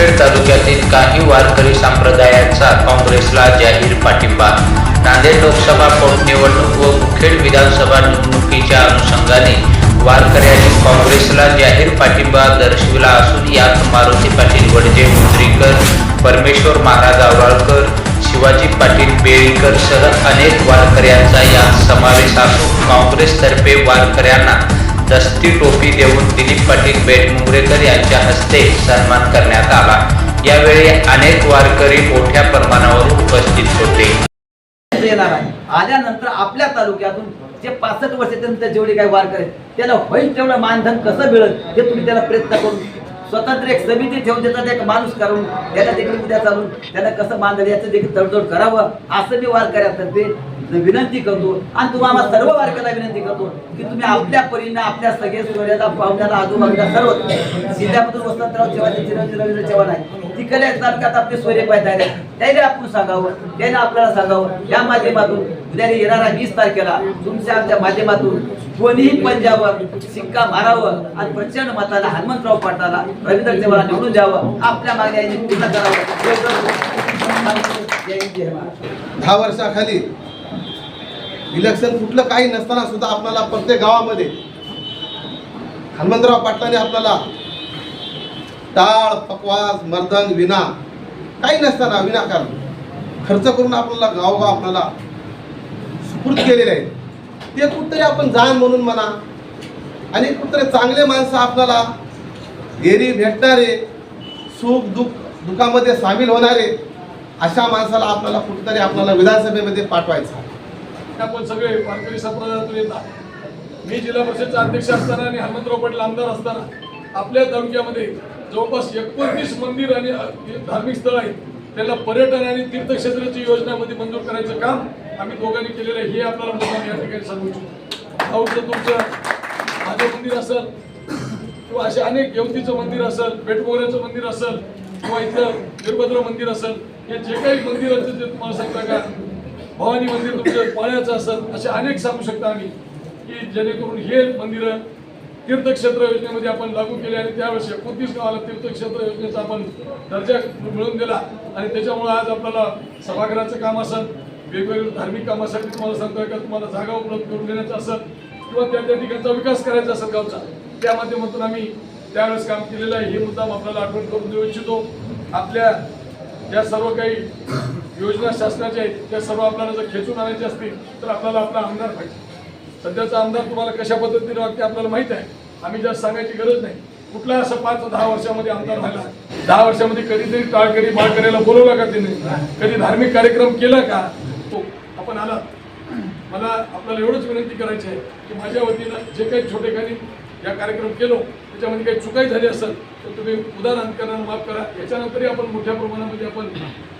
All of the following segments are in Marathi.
मुखेड तालुक्यातील काही वारकरी संप्रदायाचा काँग्रेसला जाहीर पाठिंबा. नांदेड लोकसभा पोटनिवडणूक व मुखेड विधानसभा निवडणुकीच्या अनुषंगाने वारकऱ्यांनी काँग्रेसला जाहीर पाठिंबा दर्शविला असून यात मारुती पाटील वडजे मुद्रीकर परमेश्वर महाराज आवराळकर शिवाजी पाटील बेळीकर सह अनेक वारकऱ्यांचा यात समावेश असून काँग्रेसतर्फे वारकऱ्यांना दस्ती टोपी देऊन दिलीप पाटील बेटमुंगरेकर यांच्या हस्ते सन्मान करण्यात आला. यावेळी अनेक वारकरी मोठ्या प्रमाणावर उपस्थित होते. येणार आहे. आल्यानंतर आपल्या तालुक्यातून जे पासष्ट वर्षापर्यंत जेवढे काही वारकरी त्याला होईल तेवढं मानधन कसं मिळेल हे तुम्ही त्याला प्रयत्न करून स्वतंत्र एक समिती ठेवून त्याचा एक माणूस करून त्याला देखील उद्या चालून त्याला कसं मानधन याचं देखील तडजोड करावं असं मी वारकऱ्यातर्फे विनंती करतो आणि तुम्हाला सर्व वारकऱ्याला विनंती करतो की तुम्ही आपल्या परीने आपल्या सगळे सोयऱ्याला पाहुण्याला आजूबाजूला सर्व जिल्ह्यामधून वसंतराव चव्हाण चिरंजीव चव्हाण आहे तिकडे तालुक्यात आपले सोयरे पाहिजे त्याने आपण सांगावं त्याने आपल्याला सांगावं. या माध्यमातून उद्या येणाऱ्या वीस तारखेला तुमच्या आमच्या माध्यमातून कोणीही पंजाबवर शिक्का मारावं आणि प्रचंड मताला हनुमंतराव पाटलाला रवींद्र चव्हाण निवडून द्यावं. आपल्या मागण्या पूर्ण करावं. दहा वर्षाखाली इलेक्शन कुठलं काही नसताना सुद्धा आपल्याला प्रत्येक गावामध्ये हनुमंतराव पाटलांनी आपल्याला टाळ पकवास मर्दन विना काही नसताना विनाकारण खर्च करून आपल्याला गावगाव आपल्याला सुपूर्द केलेले आहे ते कुठतरी आपण जाण म्हणून म्हणा आणि कुठतरी चांगले माणसं आपल्याला एरी भेटणारे सुख दुःख दुःखामध्ये सामील होणारे अशा माणसाला आपल्याला कुठेतरी आपल्याला विधानसभेमध्ये पाठवायचं आपण सगळे वारकरी संप्रदायातून येतात. मी जिल्हा परिषदचा अध्यक्ष असताना आणि हनुमंतराव पाटील आमदार असताना आपल्या तालुक्यामध्ये जवळपास एकोणतीस मंदिर आणि धार्मिक स्थळ आहेत. त्याला पर्यटन आणि तीर्थक्षेत्राची योजनामध्ये मंजूर करायचं काम आम्ही दोघांनी केलेलं आहे. हे आपल्याला म्हणजे मुद्दाम या ठिकाणी सांगू इच्छितो. भाऊचं तुमचं माझं मंदिर असेल किंवा असे अनेक देवतीचं मंदिर असेल बेटमोगऱ्याचं मंदिर असेल किंवा इथलं वीरभद्र मंदिर असेल हे जे काही मंदिराचं जे तुम्हाला भवानी मंदिर तुमचं पाण्याचं असेल असे अनेक सांगू शकता आम्ही की जेणेकरून हे मंदिरं तीर्थक्षेत्र योजनेमध्ये आपण लागू केले आणि त्यावेळेस एकोणतीस गावाला तीर्थक्षेत्र योजनेचा आपण दर्जा मिळवून दिला. आणि त्याच्यामुळे आज आपल्याला सभागृहाचं काम असेल वेगवेगळ्या धार्मिक कामासाठी तुम्हाला सांगतोय का तुम्हाला जागा उपलब्ध करून देण्याचं असेल किंवा त्या त्या ठिकाणचा विकास करायचा असेल गावचा त्या माध्यमातून आम्ही त्यावेळेस काम केलेलं आहे. हे मुद्दाम आपल्याला आठवण करून देऊ इच्छितो. आपल्या या सर्व काही योजना शासनाच्या आहेत त्या सर्व आपल्याला जर खेचून आणायची असतील तर आपल्याला आपला आमदार पाहिजे. सध्याचा आमदार तुम्हाला कशा पद्धतीने वागते आपल्याला माहीत आहे. आम्ही जास्त सांगायची गरज नाही. कुठला असं पाच दहा वर्षामध्ये आमदार राहिला दहा वर्षामध्ये कधीतरी टाळकरी बाळकरीला बोलवला का त्याने कधी धार्मिक कार्यक्रम केला का? तो आपण आला. मला आपल्याला एवढंच विनंती करायची आहे की माझ्या वतीनं जे काही छोटेखानी या कार्यक्रम केलो त्याच्यामध्ये काही चुकाई झाली असेल तर तुम्ही उदार अंतकरणानं माफ करा. याच्यानंतरही आपण मोठ्या प्रमाणामध्ये आपण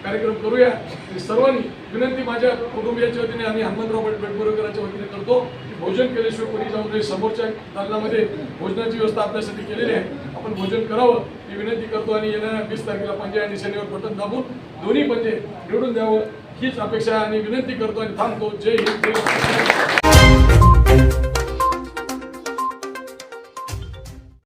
कार्यक्रम करूया. आणि सर्वांनी विनंती माझ्या कुटुंबियाच्या वतीने आम्ही हनुमंतराव बेट बेटबोरकरांच्या वतीने करतो की भोजन केल्याशिवाय कोणी जाऊ नये. समोरच्या दालनामध्ये भोजनाची व्यवस्था आपल्यासाठी केलेली आहे. आपण भोजन करावं ही विनंती करतो आणि येणाऱ्या वीस तारखेला पंजे आणि शनिवार बटन दाबून दोन्ही पंजे निवडून द्यावं. हीच अपेक्षा आणि विनंती करतो आणि थांबतो. जय हिंद. जय